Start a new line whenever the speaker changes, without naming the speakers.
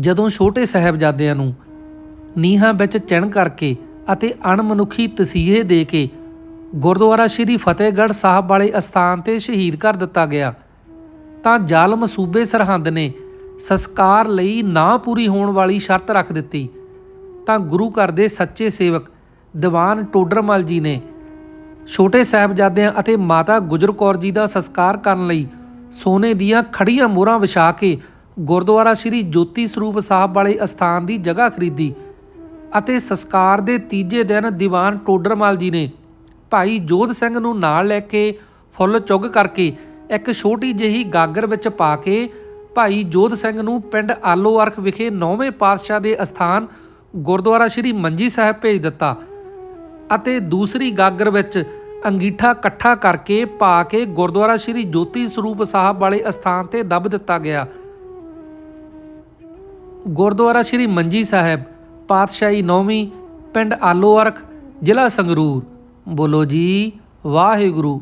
ਜਦੋਂ ਛੋਟੇ ਸਾਹਿਬਜ਼ਾਦਿਆਂ ਨੂੰ ਨੀਹਾਂ ਵਿੱਚ ਚਿਣ ਕਰਕੇ ਅਤੇ ਅਣਮਨੁੱਖੀ ਤਸੀਹੇ ਦੇ ਕੇ ਗੁਰਦੁਆਰਾ ਸ੍ਰੀ ਫਤਿਹਗੜ੍ਹ ਸਾਹਿਬ ਵਾਲੇ ਅਸਥਾਨ ਤੇ ਸ਼ਹੀਦ ਕਰ ਦਿੱਤਾ ਗਿਆ, ਤਾਂ ਜ਼ਾਲਮ ਸੂਬੇ ਸਰਹੰਦ ਨੇ ਸੰਸਕਾਰ ਲਈ ਨਾ ਪੂਰੀ ਹੋਣ ਵਾਲੀ ਸ਼ਰਤ ਰੱਖ ਦਿੱਤੀ। ਤਾਂ ਗੁਰੂ ਘਰ ਦੇ ਸੱਚੇ ਸੇਵਕ ਦੀਵਾਨ ਟੋਡਰਮਲ ਜੀ ਨੇ ਛੋਟੇ ਸਾਹਿਬਜ਼ਾਦਿਆਂ ਅਤੇ ਮਾਤਾ ਗੁਜਰ ਕੌਰ ਜੀ ਦਾ ਸੰਸਕਾਰ ਕਰਨ ਲਈ ਸੋਨੇ ਦੀਆਂ ਖੜੀਆਂ ਮੋਹਰਾਂ ਵਿਛਾ ਕੇ ਗੁਰਦੁਆਰਾ ਸ੍ਰੀ ਜੋਤੀ ਸਰੂਪ ਸਾਹਿਬ ਵਾਲੇ ਅਸਥਾਨ ਦੀ ਜਗ੍ਹਾ ਖਰੀਦੀ ਅਤੇ ਸੰਸਕਾਰ ਦੇ ਤੀਜੇ ਦਿਨ ਦੀਵਾਨ ਟੋਡਰਮਾਲ ਜੀ ਨੇ ਭਾਈ ਜੋਧ ਸਿੰਘ ਨੂੰ ਨਾਲ ਲੈ ਕੇ ਫੁੱਲ ਚੁੱਗ ਕਰਕੇ ਇੱਕ ਛੋਟੀ ਜਿਹੀ ਗਾਗਰ ਵਿੱਚ ਪਾ ਕੇ ਭਾਈ ਜੋਧ ਸਿੰਘ ਨੂੰ ਪਿੰਡ ਆਲੋਅਰਖ ਵਿਖੇ ਨੌਵੇਂ ਪਾਤਸ਼ਾਹ ਦੇ ਅਸਥਾਨ ਗੁਰਦੁਆਰਾ ਸ੍ਰੀ ਮੰਜੀ ਸਾਹਿਬ ਭੇਜ ਦਿੱਤਾ ਅਤੇ ਦੂਸਰੀ ਗਾਗਰ ਵਿੱਚ ਅੰਗੀਠਾ ਇਕੱਠਾ ਕਰਕੇ ਪਾ ਕੇ ਗੁਰਦੁਆਰਾ ਸ੍ਰੀ ਜੋਤੀ ਸਰੂਪ ਸਾਹਿਬ ਵਾਲੇ ਅਸਥਾਨ ਤੇ ਦੱਬ ਦਿੱਤਾ ਗਿਆ। ਗੁਰਦੁਆਰਾ ਸ੍ਰੀ ਮੰਜੀ ਸਾਹਿਬ ਪਾਤਸ਼ਾਹੀ ਨੌਵੀਂ ਪਿੰਡ ਆਲੋ ਅਰਖ ਜ਼ਿਲ੍ਹਾ ਸੰਗਰੂਰ। ਬੋਲੋ ਜੀ ਵਾਹਿਗੁਰੂ।